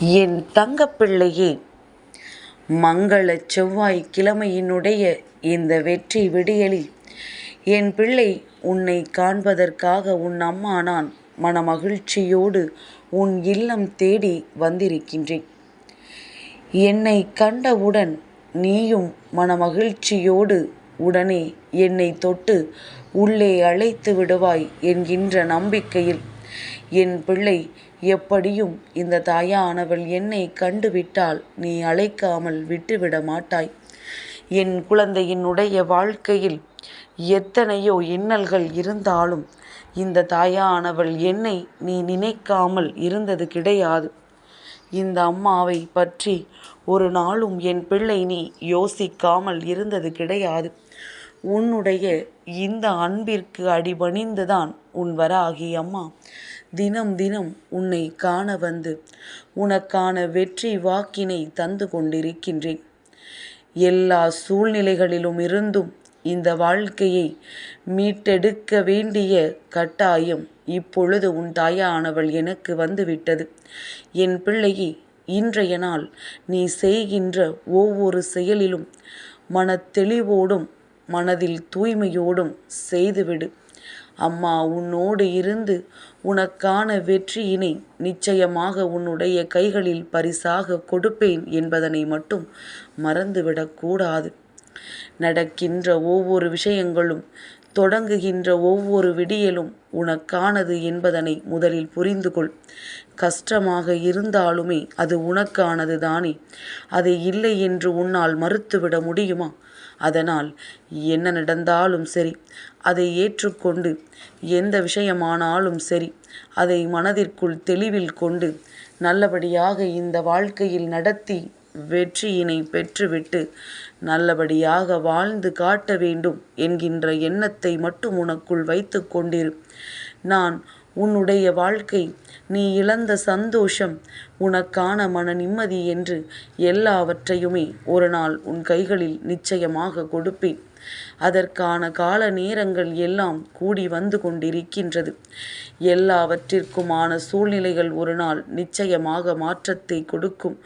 என் தங்கப்பிள்ளையே மங்கள செவ்வாய் கிழமையினுடைய இந்த வெற்றி விடியலில் என் பிள்ளை உன்னை காண்பதற்காக உன் அம்மா நான் மனமகிழ்ச்சியோடு உன் இல்லம் தேடி வந்திருக்கின்றேன். என்னை கண்டவுடன் நீயும் மனமகிழ்ச்சியோடு உடனே என்னை தொட்டு உள்ளே அழைத்து விடுவாய் என்கின்ற நம்பிக்கையில் என் பிள்ளை எப்படியும் இந்த தாயானவள் என்னை கண்டுவிட்டால் நீ அழைக்காமல் விட்டுவிட மாட்டாய். என் குழந்தையினுடைய வாழ்க்கையில் எத்தனையோ இன்னல்கள் இருந்தாலும் இந்த தாயானவள் என்னை நீ நினைக்காமல் இருந்தது கிடையாது. இந்த அம்மாவை பற்றி ஒரு நாளும் என் பிள்ளை நீ யோசிக்காமல் இருந்தது கிடையாது. உன்னுடைய இந்த அன்பிற்கு அடிபணிந்துதான் உன் வராகி அம்மா. தினம் தினம் உன்னை காண வந்து உனக்கான வெற்றி வாக்கினை தந்து கொண்டிருக்கின்றேன். எல்லா சூழ்நிலைகளிலும் இருந்தும் இந்த வாழ்க்கையை மீட்டெடுக்க வேண்டிய கட்டாயம் இப்பொழுது உன் தாயானவள் எனக்கு வந்துவிட்டது. என் பிள்ளையை இன்றைய நாள் நீ செய்கின்ற ஒவ்வொரு செயலிலும் மனத்தெளிவோடும் மனதில் தூய்மையோடும் செய்துவிடு. அம்மா உன்னோடு இருந்து உனக்கான வெற்றியினை நிச்சயமாக உன்னுடைய கைகளில் பரிசாக கொடுப்பேன் என்பதனை மட்டும் மறந்துவிடக்கூடாது நடக்கின்ற ஒவ்வொரு விஷயங்களும் தொடங்குகின்ற ஒவ்வொரு விடியலும் உனக்கானது என்பதனை முதலில் புரிந்து கொள் கஷ்டமாக இருந்தாலுமே அது உனக்கானது தானே அதை இல்லை என்று உன்னால் மறுத்துவிட முடியுமா? அதனால் என்ன நடந்தாலும் சரி அதை ஏற்றுக்கொண்டு எந்த விஷயமானாலும் சரி அதை மனதிற்குள் தெளிவில் கொண்டு நல்லபடியாக இந்த வாழ்க்கையில் நடத்தி வெற்றியினை பெற்றுவிட்டு நல்லபடியாக வாழ்ந்து காட்ட வேண்டும் என்கின்ற எண்ணத்தை மட்டும் உனக்குள் வைத்து கொண்டிரு. நான் உன்னுடைய வாழ்க்கை நீ இழந்த சந்தோஷம் உனக்கான மன நிம்மதி என்று எல்லாவற்றையுமே ஒரு நாள் உன் கைகளில் நிச்சயமாக கொடுப்பேன். அதற்கான கால நேரங்கள் எல்லாம் கூடி வந்து கொண்டிருக்கின்றது. எல்லாவற்றிற்குமான சூழ்நிலைகள் ஒரு நாள் நிச்சயமாக மாற்றத்தை கொடுக்கும்.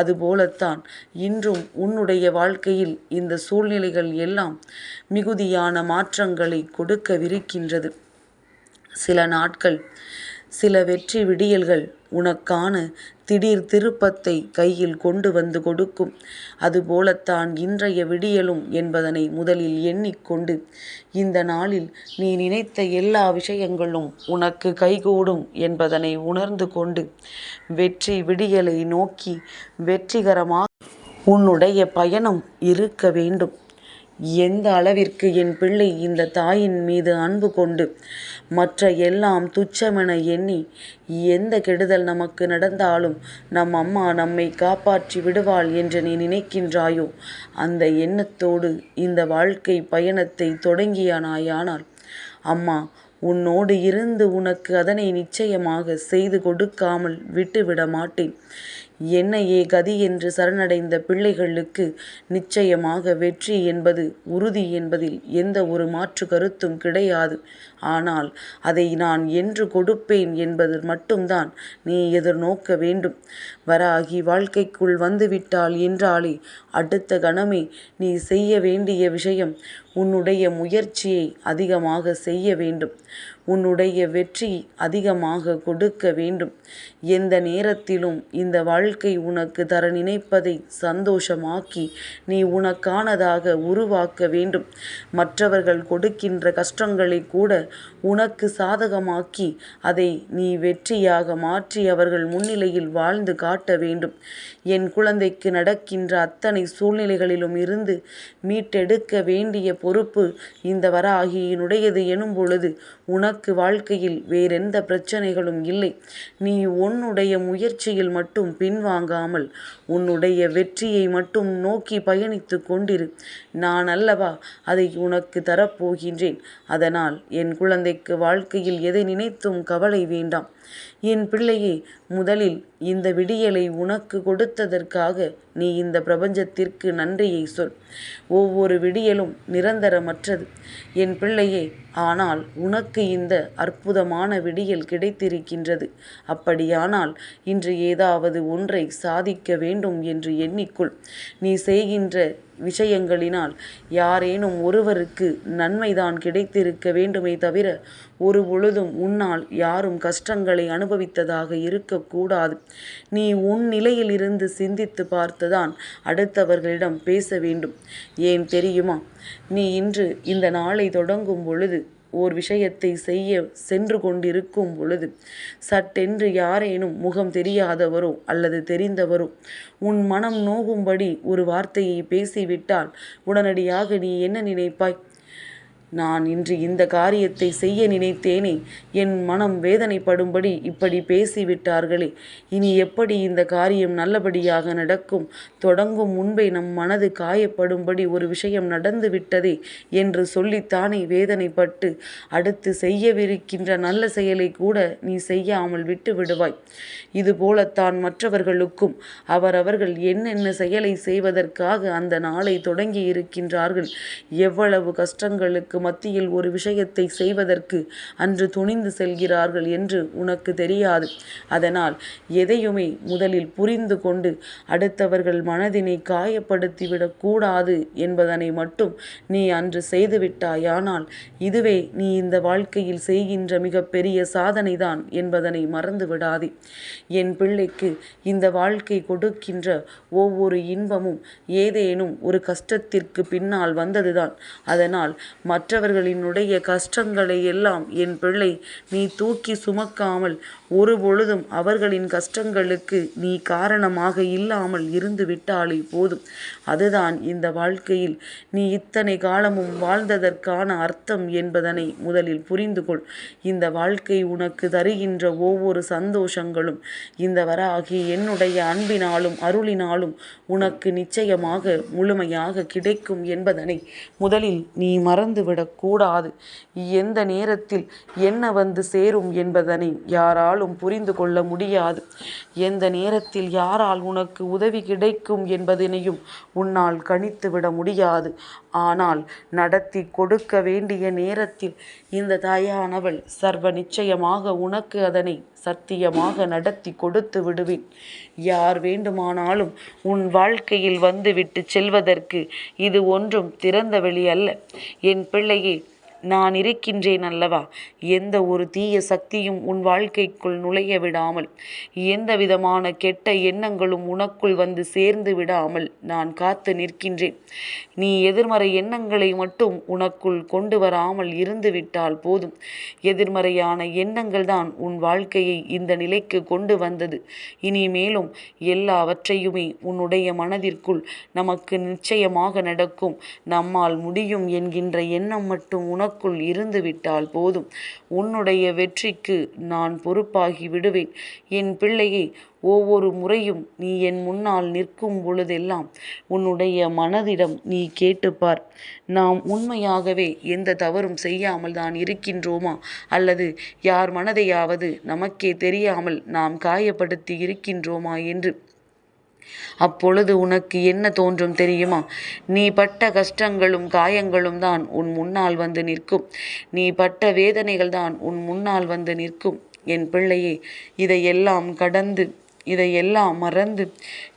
அதுபோலத்தான் இன்றும் உன்னுடைய வாழ்க்கையில் இந்த சூழ்நிலைகள் எல்லாம் மிகுதியான மாற்றங்களை கொடுக்கவிருக்கின்றது. சில நாட்கள் சில வெற்றி விடியல்கள் உனக்கான திடீர் திருப்பத்தை கையில் கொண்டு வந்து கொடுக்கும். அதுபோலத்தான் இன்றைய விடியலும் என்பதனை முதலில் எண்ணிக்கொண்டு இந்த நாளில் நீ நினைத்த எல்லா விஷயங்களும் உனக்கு கைகூடும் என்பதனை உணர்ந்து கொண்டு வெற்றி விடியலை நோக்கி வெற்றிகரமாக உன்னுடைய பயணம் இருக்க வேண்டும். எந்த அளவிற்கு என் பிள்ளை இந்த தாயின் மீது அன்பு கொண்டு மற்ற எல்லாம் துச்சமென எண்ணி எந்த கெடுதல் நமக்கு நடந்தாலும் நம் அம்மா நம்மை காப்பாற்றி விடுவாள் என்று நீ நினைக்கின்றாயோ? அந்த எண்ணத்தோடு இந்த வாழ்க்கை பயணத்தை தொடங்கியானாயானால் அம்மா உன்னோடு இருந்து உனக்கு அதனை நிச்சயமாக செய்து கொடுக்காமல் விட்டுவிட மாட்டேன். என்னையே கதி என்று சரணடைந்த பிள்ளைகளுக்கு நிச்சயமாக வெற்றி என்பது உறுதி என்பதில் எந்த ஒரு மாற்று கருத்தும் கிடையாது. ஆனால் அதை நான் என்று கொடுப்பேன் என்பது மட்டும்தான் நீ எதிர்நோக்க வேண்டும். வராகி வாழ்க்கைக்குள் வந்துவிட்டால் என்றாலே அடுத்த கணமே நீ செய்ய வேண்டிய விஷயம் உன்னுடைய முயற்சியை அதிகமாக செய்ய வேண்டும். உன்னுடைய வெற்றி அதிகமாக கொடுக்க வேண்டும். எந்த நேரத்திலும் இந்த வாழ்க்கை உனக்கு தர நினைப்பதை சந்தோஷமாக்கி நீ உனக்கானதாக உருவாக்க வேண்டும். மற்றவர்கள் கொடுக்கின்ற கஷ்டங்களை கூட உனக்கு சாதகமாக்கி அதை நீ வெற்றியாக மாற்றி அவர்கள் முன்னிலையில் வாழ்ந்து காட்டு வேண்டும். என் குழந்தைக்கு நடக்கின்ற அத்தனை சூழ்நிலைகளிலும் இருந்து மீட்டெடுக்க வேண்டிய பொறுப்பு இந்த வராகியினுடையது எனும் பொழுது உனக்கு வாழ்க்கையில் வேறெந்த பிரச்சனைகளும் இல்லை. நீ உன்னுடைய முயற்சியில் மட்டும் பின்வாங்காமல் உன்னுடைய வெற்றியை மட்டும் நோக்கி பயணித்து கொண்டிரு. நான் அல்லவா அதை உனக்கு தரப்போகின்றேன். அதனால் என் குழந்தைக்கு வாழ்க்கையில் எதை நினைத்தும் கவலை வேண்டாம். என் பிள்ளையே முதலில் இந்த விடியலை உனக்கு கொடுத்ததற்காக நீ இந்த பிரபஞ்சத்திற்கு நன்றியை சொல். ஒவ்வொரு விடியலும் நிரந்தரமற்றது. என் பிள்ளையே ஆனால் உனக்கு இந்த அற்புதமான விடியல் கிடைத்திருக்கின்றது. அப்படியானால் இன்று ஏதாவது ஒன்றை சாதிக்க வேண்டும் என்று எண்ணிக்கொள். நீ செய்கின்ற விஷயங்களினால் யாரேனும் ஒருவருக்கு நன்மைதான் கிடைத்திருக்க வேண்டுமே தவிர ஒரு பொழுதும் உன்னால் யாரும் கஷ்டங்களை அனுபவித்ததாக இருக்கக்கூடாது. நீ உன் நிலையிலிருந்து சிந்தித்து பார்த்த பார்த்துதான் அடுத்தவர்களிடம் பேச வேண்டும். ஏன் தெரியுமா? நீ இன்று இந்த நாளை தொடங்கும் பொழுது ஓர் விஷயத்தை செய்ய சென்று கொண்டிருக்கும் பொழுது சட்டென்று யாரேனும் முகம் தெரியாதவரோ அல்லது தெரிந்தவரோ உன் மனம் நோகும்படி ஒரு வார்த்தையை பேசிவிட்டால் உடனடியாக நீ என்ன நினைப்பாய்? நான் இன்று இந்த காரியத்தை செய்ய நினைத்தேனே. என் மனம் வேதனைப்படும்படி இப்படி பேசிவிட்டார்களே. இனி எப்படி இந்த காரியம் நல்லபடியாக நடக்கும்? தொடங்கும் முன்பே நம் மனது காயப்படும்படி ஒரு விஷயம் நடந்து விட்டதே என்று சொல்லித்தானே வேதனைப்பட்டு. அடுத்து செய்யவிருக்கின்ற நல்ல செயலை கூட நீ செய்யாமல் விட்டு விடுவாய். இதுபோலத்தான் மற்றவர்களுக்கும். அவரவர்கள் என்னென்ன செயலை செய்வதற்காக அந்த நாளை தொடங்கி இருக்கின்றார்கள்? எவ்வளவு கஷ்டங்களுக்கு மத்தியில் ஒரு விஷயத்தை செய்வதற்கு அன்று துணிந்து செல்கிறார்கள் என்று உனக்கு தெரியாது. அதனால் எதையுமே முதலில் புரிந்து கொண்டு அடுத்தவர்கள் மனதினை காயப்படுத்திவிடக் கூடாது என்பதனை மட்டும் நீ அன்று செய்துவிட்டாயானால் இதுவே நீ இந்த வாழ்க்கையில் செய்கின்ற மிகப்பெரிய சாதனைதான் என்பதனை மறந்து விடாதே என் பிள்ளைக்கு இந்த வாழ்க்கை கொடுக்கின்ற ஒவ்வொரு இன்பமும் ஏதேனும் ஒரு கஷ்டத்திற்கு பின்னால் வந்ததுதான். அதனால் மற்ற மற்றவர்களினுடைய கஷ்டங்களை எல்லாம் என் பிள்ளை நீ தூக்கி சுமக்காமல் ஒரு பொழுதும் அவர்களின் கஷ்டங்களுக்கு நீ காரணமாக இல்லாமல் இருந்து விட்டாலே போதும். அதுதான் இந்த வாழ்க்கையில் நீ இத்தனை காலமும் வாழ்ந்ததற்கான அர்த்தம் என்பதனை முதலில் புரிந்து கொள். இந்த வாழ்க்கை உனக்கு தருகின்ற ஒவ்வொரு சந்தோஷங்களும் இந்த வராகி என்னுடைய அன்பினாலும் அருளினாலும் உனக்கு நிச்சயமாக முழுமையாக கிடைக்கும் என்பதனை முதலில் நீ மறந்துவிட கூடாது எந்த நேரத்தில் என்ன வந்து சேரும் என்பதனை யாராலும் புரிந்து கொள்ள முடியாது. எந்த நேரத்தில் யாரால் உனக்கு உதவி கிடைக்கும் என்பதனையும் உன்னால் கணித்து விட முடியாது. ஆனால் நடத்தி கொடுக்க வேண்டிய நேரத்தில் இந்த தாயானவள் சர்வ நிச்சயமாக உனக்கு அதனை சத்தியமாக நடத்தி கொடுத்து விடுவேன். யார் வேண்டுமானாலும் உன் வாழ்க்கையில் வந்துவிட்டு செல்வதற்கு இது ஒன்றும் திறந்த வெளி அல்ல என் பிள்ளையே நான் இருக்கின்றேன் அல்லவா? எந்த ஒரு தீய சக்தியும் உன் வாழ்க்கைக்குள் நுழைய விடாமல் எந்த விதமான கெட்ட எண்ணங்களும் உனக்குள் வந்து சேர்ந்து விடாமல் நான் காத்து நிற்கின்றேன். நீ எதிர்மறை எண்ணங்களை மட்டும் உனக்குள் கொண்டு வராமல் இருந்து விட்டால் போதும். எதிர்மறையான எண்ணங்கள் தான் உன் வாழ்க்கையை இந்த நிலைக்கு கொண்டு வந்தது. இனிமேலும் எல்லாவற்றையுமே உன்னுடைய மனதிற்குள் நமக்கு நிச்சயமாக நடக்கும். நம்மால் முடியும் என்கின்ற எண்ணம் மட்டும் உனக்கு உனக்குள் இருந்துவிட்டால் போதும். உன்னுடைய வெற்றிக்கு நான் பொறுப்பாகி விடுவேன். என் பிள்ளையை ஒவ்வொரு முறையும் நீ என் முன்னால் நிற்கும் பொழுதெல்லாம் உன்னுடைய மனதிடம் நீ கேட்டுப்பார். நாம் உண்மையாகவே எந்த தவறும் செய்யாமல் தான் இருக்கின்றோமா? அல்லது யார் மனதையாவது நமக்கே தெரியாமல் நாம் காயப்படுத்தி இருக்கின்றோமா என்று அப்பொழுது உனக்கு என்ன தோன்றும் தெரியுமா? நீ பட்ட கஷ்டங்களும் காயங்களும் தான் உன் முன்னால் வந்து நிற்கும். நீ பட்ட வேதனைகள் தான் உன் முன்னால் வந்து நிற்கும். என் பிள்ளையே இதையெல்லாம் கடந்து இதையெல்லாம் மறந்து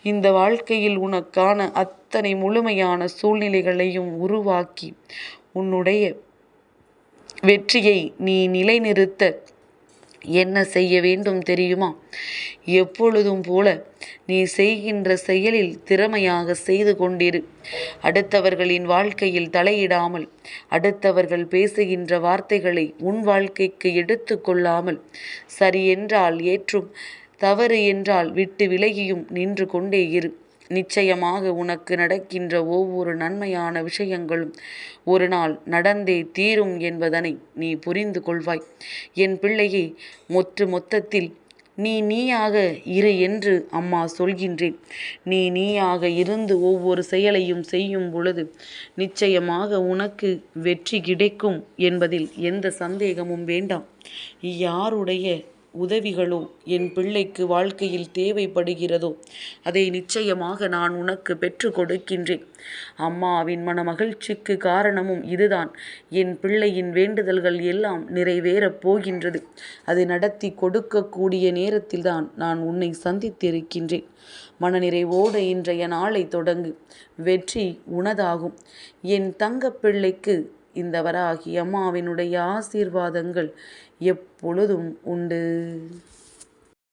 இந்த வாழ்க்கையில் உனக்கான அத்தனை முழுமையான சூழ்நிலைகளையும் உருவாக்கி உன்னுடைய வெற்றியை நீ நிலைநிறுத்த என்ன செய்ய வேண்டும் தெரியுமா? எப்பொழுதும் போல நீ செய்கின்ற செயலில் திறமையாக செய்து கொண்டிரு. அடுத்தவர்களின் வாழ்க்கையில் தலையிடாமல் அடுத்தவர்கள் பேசுகின்ற வார்த்தைகளை உன் வாழ்க்கைக்கு எடுத்து கொள்ளாமல் சரி என்றால் ஏற்றும் தவறு என்றால் விட்டு விலகியும் நின்று கொண்டே இரு. நிச்சயமாக உனக்கு நடக்கின்ற ஒவ்வொரு நன்மையான விஷயங்களும் ஒரு நாள் நடந்தே தீரும் என்பதனை நீ புரிந்து கொள்வாய். என் பிள்ளையே மொற்று மொத்தத்தில் நீ நீயாக இரு என்று அம்மா சொல்கின்றேன். நீ நீயாக இருந்து ஒவ்வொரு செயலையும் செய்யும் பொழுது நிச்சயமாக உனக்கு வெற்றி கிடைக்கும் என்பதில் எந்த சந்தேகமும் வேண்டாம். யாருடைய உதவிகளோ என் பிள்ளைக்கு வாழ்க்கையில் தேவைப்படுகிறதோ அதை நிச்சயமாக நான் உனக்கு பெற்று கொடுக்கின்றேன். அம்மாவின் மனமகிழ்ச்சிக்கு காரணமும் இதுதான். என் பிள்ளையின் வேண்டுதல்கள் எல்லாம் நிறைவேறப் போகின்றது. அது நடத்தி கொடுக்கக்கூடிய நேரத்தில்தான் நான் உன்னை சந்தித்திருக்கின்றேன். மனநிறைவோடு இன்றைய நாளை தொடங்கு. வெற்றி உனதாகும். என் தங்கப்பிள்ளைக்கு இந்த வராகி அம்மாவினுடைய ஆசீர்வாதங்கள் எப்பொழுதும் உண்டு.